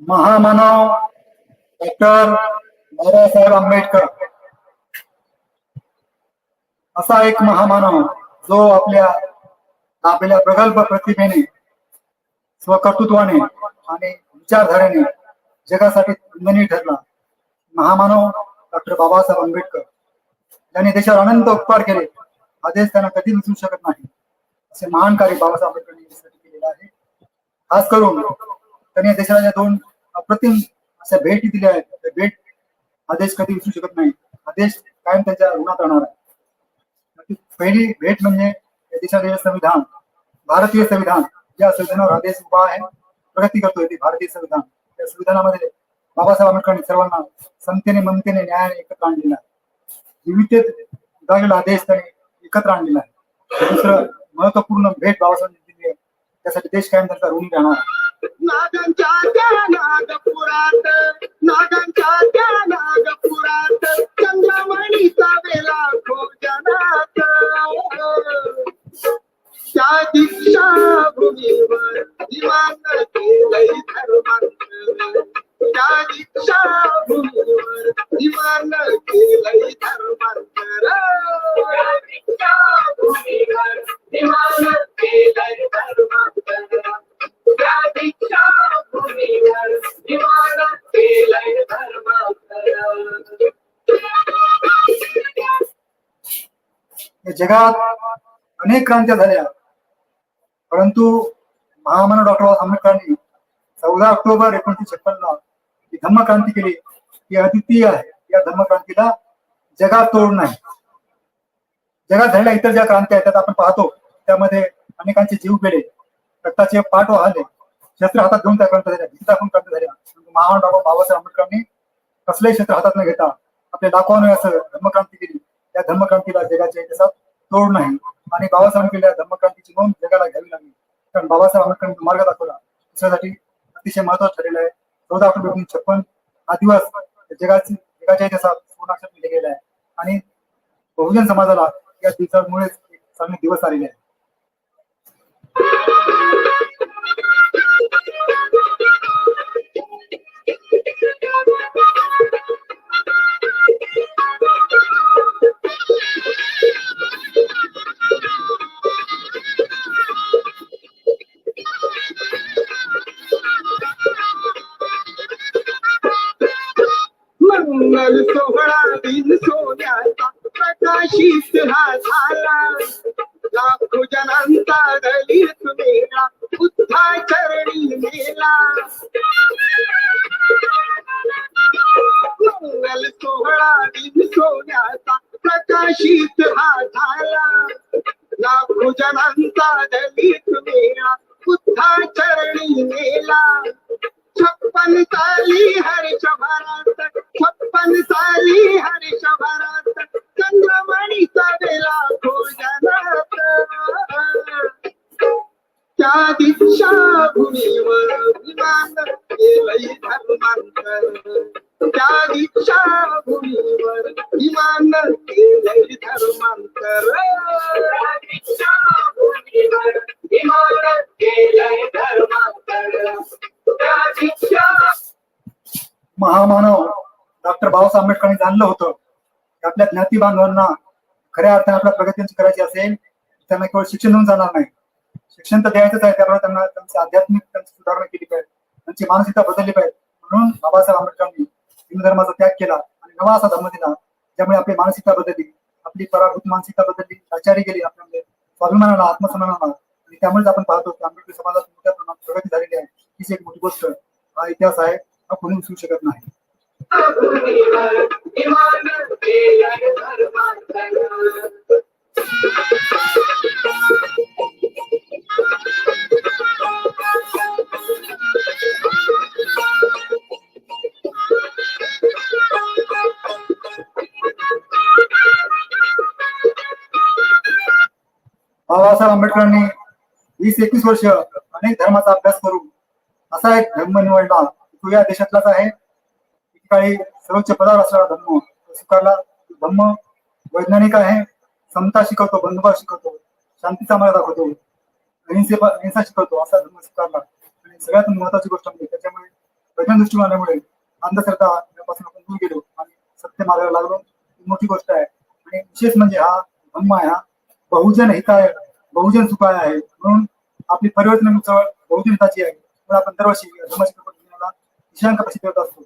महामानव डॉक्टर बाबासाहेब आंबेडकर. असा एक महामानव जो आपल्या आपल्या प्रगल्भ प्रतिभेने स्वकर्तृत्वाने आणि विचारधारेने जगासाठी वंदनीय ठरला. महामानव डॉक्टर बाबासाहेब आंबेडकर. यांनी देशावर अनंत उपकार केले हा देश त्यांना कधी विसरू शकत नाही. असे महान कार्य बाबासाहेब आंबेडकर यांनी केलेलं आहे. खास करून त्यांनी देशाला ज्या दोन अप्रतिम अशा भेटी दिल्या आहेत. त्या भेट हा देश कधी विसरू शकत नाही. हा देश कायम त्यांच्या ऋणात राहणार आहे. पहिली भेट म्हणजे या देशाचे संविधान भारतीय संविधान. ज्या संविधानावर हा देश उभा आहे. प्रगती करतोय ते भारतीय संविधान. त्या संविधानामध्ये बाबासाहेब आंबेडकरांनी सर्वांना संतेने ममतेने न्यायाने एकत्र आणलेला आहे. विविधतेत उदारलेला हा देश त्यांनी एकत्र आणलेला आहे. दुसरं महत्त्वपूर्ण भेट बाबासाहेबांनी दिली आहे. त्यासाठी देश कायम त्यांचा ऋणी राहणार आहे. नागांच्या त्या नागपुरात नागांच्या त्या नागपुरात चंद्रमणीचा वेला खोजनात त्या दीक्षा भूमीवर विमान केलंय धर्मांतर. त्या दीक्षा भूमीवर विमान केलंय धर्मांतर. दीक्षा भूमीवर विमान केलंय धर्मांतर. जगात अनेक क्रांत्या झाल्या. परंतु महामानव डॉक्टर बाबासाहेब आंबेडकरांनी चौदा ऑक्टोबर एकोणीसशे छप्पनला ही धम्मक्रांती केली. ही अद्वितीय आहे. या धम्मक्रांतीला जगात तोड नाही. जगात झालेल्या इतर ज्या क्रांती आहेत त्यात आपण पाहतो. त्यामध्ये अनेकांचे जीव गेले. रक्ताचे पाठ वाहले शस्त्र हातात घेऊन त्या क्रांत झाल्या भीती दाखवून क्रांत झाल्या महान बाबा बाबासाहेब आंबेडकरांनी कसलेही शस्त्र हातात न घेता आपल्या लाखोने असं धर्मक्रांती केली. त्या धर्मक्रांतीला जगाच्या इतिहासात तोड नाही. आणि बाबासाहेब केलेल्या धर्मक्रांतीची नोंद जगाला घ्यावी लागली. कारण बाबासाहेब आंबेडकरांनी मार्ग दाखवला. दुसऱ्यासाठी अतिशय महत्वाचं ठरलेलं आहे. चौदा ऑक्टोबर एकोणीसशे छप्पन हा दिवस जगाची जगाच्या इतिहासात पूर्णाक्षर लिहिले गेला आहे. आणि बहुजन समाजाला या दिवसामुळेच एक चांगले दिवस आलेले आहे. मंगल सोहळा दिन सोन्याचा प्रकाशित हा झाला सोन्याचा प्रकाशित हा झाला लाखो जनांचा दलित मेळा बुद्धा चरणी मेला छप्पन साली हर्ष भारत छप्पन साली हर्ष भारत महामानव डॉक्टर बाबासाहेब आंबेडकरांनी जाणलं होतं की आपल्या ज्ञाती बांधवांना खऱ्या अर्थाने आपल्या प्रगती करायची असेल त्यांना केवळ शिक्षण देऊन जाणार नाही. शिक्षण तर द्यायचंच आहे त्यामुळे त्यांना त्यांची आध्यात्मिक त्यांची सुधारणा केली पाहिजे त्यांची मानसिकता बदलली पाहिजे. म्हणून बाबासाहेब आंबेडकरांनी हिंदू धर्माचा त्याग केला आणि नवा असा धर्म दिला ज्यामुळे आपली मानसिकता बदलली. आपली पराभूत मानसिकता बदलली आचारी गेली आपल्यामध्ये. स्वाभिमानाला आत्मसन्मानाला. आणि त्यामुळेच आपण पाहतो की आंबेडकर समाजात मोठ्या प्रमाणात प्रगती झालेली आहे. हीच एक मोठी गोष्ट. हा इतिहास आहे हा कोणी विसरू शकत नाही. भूमीवर बाबासाहेब आंबेडकरांनी वीस एकवीस वर्ष अनेक धर्माचा अभ्यास करून असा एक धर्म निवडला. तो या देशातलाच आहे. एकेकाळी सर्वोच्च पदावर असणारा धर्म स्वीकारला. धर्म वैज्ञानिक आहे. समता शिकवतो बंधुभाव शिकवतो शांतीचा मार्ग दाखवतो अहिंसे अहिंसा शिकवतो असा धर्म स्वीकारला. आणि सगळ्यात महत्वाची गोष्ट म्हणजे त्याच्यामुळे वैज्ञानिक दृष्टिकोनामुळे अंधश्रद्धा यापासून आपण दूर गेलो आणि सत्य मार्गाला लागलो. ही मोठी गोष्ट आहे. आणि विशेष म्हणजे हा धम्म आहे हा बहुजन हिताय. बहुजन सुकाळ आहे. म्हणून आपली परिवर्तन चळवळ बहुजन हिताची आहे. म्हणून आपण दरवर्षी या धम्मचक्र दिनाला दिशांक प्रसिद्ध करत असतो.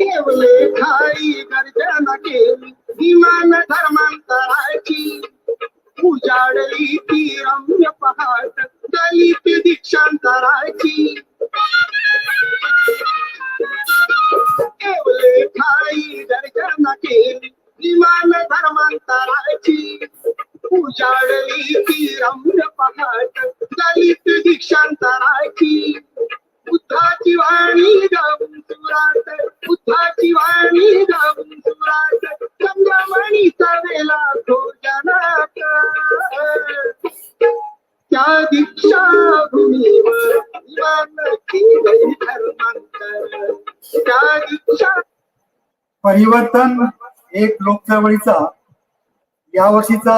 केवले खाई गर्जना केली विमान धर्मांतराची. उजाडली ती रम्य पहाट दलित दीक्षांतराची. केवले खाई गर्जना केली विमान धर्मांतराची उजाडली ती रम्य पहाट दलित दीक्षांतराची बुद्धाची वाणी गाऊन सुरात बुद्धाची वाणी गाऊन सुरात संगमणीचा वेला तो जनात. त्या दीक्षा भूमीवर परिवर्तन एक लोक चळवळीचा यावर्षीचा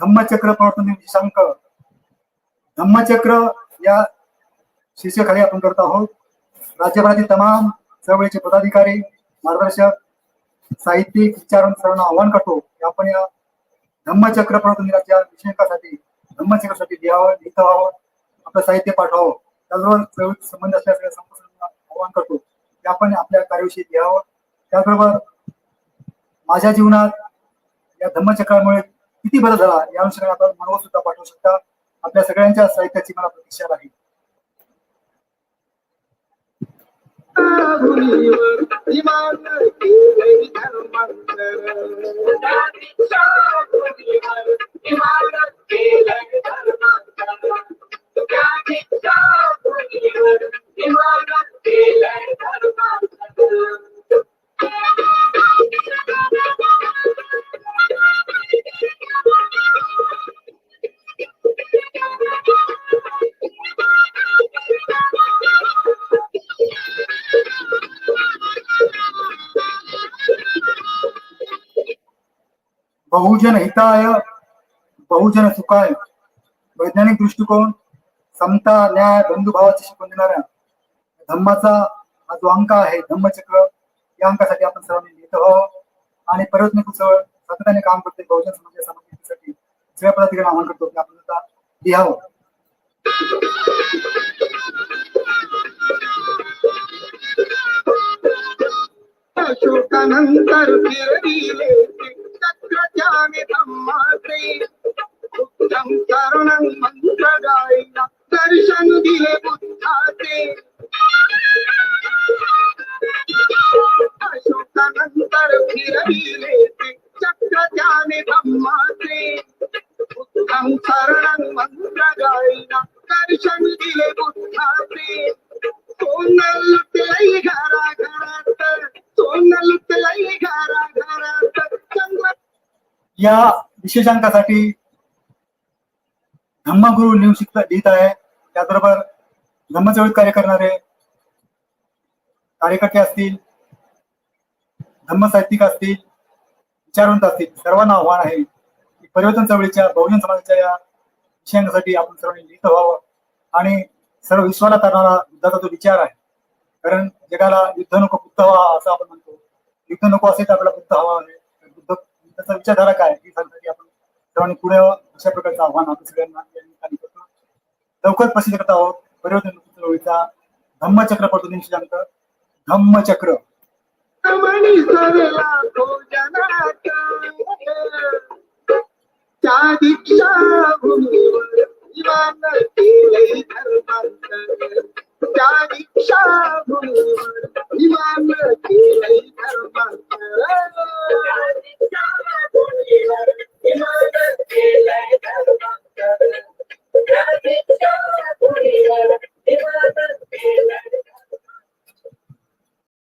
धम्मचक्र प्रवर्तन दिशांक धम्मचक्र या शीर्षकाली आपण करत आहोत. राज्यभरातील तमाम चळवळीचे पदाधिकारी मार्गदर्शक साहित्यिक विचारून सर्वांना आव्हान करतो की आपण या धम्मचक्र प्रवर्तन दिनाच्या विषयकासाठी धम्मचक्रासाठी लिहावं लिहित व्हावं आपलं साहित्य पाठवावं. त्याचबरोबर चळवळीत संबंध असलेल्या सगळ्या संस्थांना आव्हान करतो की आपण आपल्या कार्याविषयी लिहावं. त्याचबरोबर माझ्या जीवनात या धम्मचक्रामुळे किती बदल झाला या अनुषंगाने आपण मनोगत सुद्धा पाठवू शकता. आपल्या सगळ्यांच्या साहित्याची मला प्रतीक्षा राहील. धर्मांतर. बहुजन हिताय बहुजन सुखाय. वैज्ञानिक दृष्टिकोन समता न्याय बंधुभावाची शिकवण देणाऱ्या धम्माचा हा जो अंक आहे धम्मचक्र या अंकासाठी आपण सर्वांनी लिहित व्हावं आणि प्रयत्न कुसळ सतताने काम करते बहुजन समाजाच्या समाजासाठी सगळ्या पदाधिकारी आवाहन करतो की आपण आता लिहावं. अशोकानंतर फिरविले फिरविले चक्रजाने धम्माचे उत्तम तरुणं मंत्र गायला दर्शन दिले बुद्धाचे सोनं लुटलंय घरा घरात सोनं लुटलंय घरा घरात चंद्र या विशेषांकासाठी धम्मगुरु लिहू शिकत लिहित आहे. त्याचबरोबर धम्मचळवळीत कार्य करणारे कार्यकर्ते असतील धम्म साहित्यिक असतील विचारवंत असतील सर्वांना आव्हान आहे की परिवर्तन चळवळीच्या बहुजन समाजाच्या या विषयांसाठी आपण सर्वांनी लिहित व्हावं. आणि सर्व विश्वाला करणारा युद्धाचा जो विचार आहे कारण जगाला युद्ध नको बुद्ध व्हा असं आपण म्हणतो. युद्ध नको असेल तर आपल्याला बुद्ध हवा आहे. बुद्ध त्याचा विचारधारा काय ही सांगण्यासाठी आपण सर्वांनी पुढे अशा प्रकारचं आव्हान आपण सगळ्यांना या निमित्ताने करतो. लवकर प्रसिद्ध करत आहोत. परिवर्तन चळवळीचा धम्मचक्र पडतो दिनांक धम्मचक्र. मणी सवेला भोजनात त्या दीक्षा भूमीवर विमान केले धर्मांतर